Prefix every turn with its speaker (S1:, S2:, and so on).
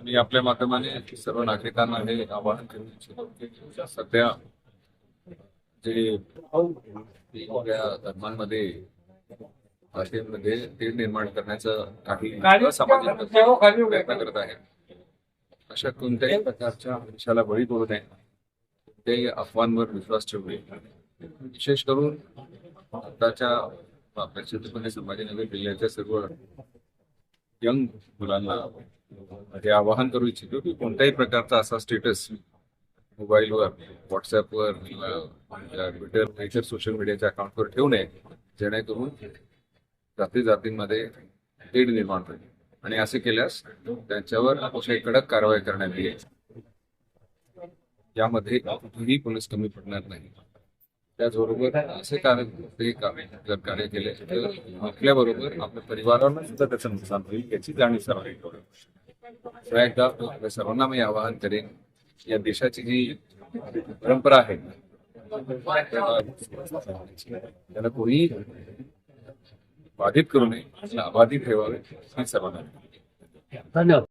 S1: मी आपल्या माध्यमाने सर्व नागरिकांना हे आवाहन करू इच्छितो की सध्या जे वेगवेगळ्या धर्मांमध्ये भाषेमध्ये तेढ निर्माण करण्याचं काही असामाजिक प्रयत्न करत आहेत. अशा कोणत्याही प्रकारच्या विषयाला बळी पडू नये. कोणत्याही अफवांवर विश्वास ठेवू नये. विशेष करून आताच्या प्रसिद्धपणे संभाजीनगर जिल्ह्याच्या सर्व यंग मुलांना हे आवाहन करू इच्छितो की कोणत्याही प्रकारचा असा स्टेटस मोबाईलवर व्हॉट्सअपवर किंवा ट्विटर इतर सोशल मीडियाच्या अकाउंटवर ठेवू नये जेणेकरून जाती जातींमध्ये तेढ निर्माण होईल. आणि असे केल्यास त्यांच्यावर अतिशय कडक कारवाई करण्यात येईल. यामध्ये कुठेही पोलीस कमी पडणार नाही. त्याचबरोबर असे कार्य ते जर कार्य केले तर आपल्याबरोबर आपल्या परिवाराला सुद्धा त्याचं नुकसान होईल याची जाणीव सर्वांनी पुन्हा एकदा आपल्या सर्वांना मी आवाहन करेन या देशाची जी परंपरा आहे त्याला कोणी बाधित करू नये अबाधित ठेवावे हे सर्वांना
S2: धन्यवाद.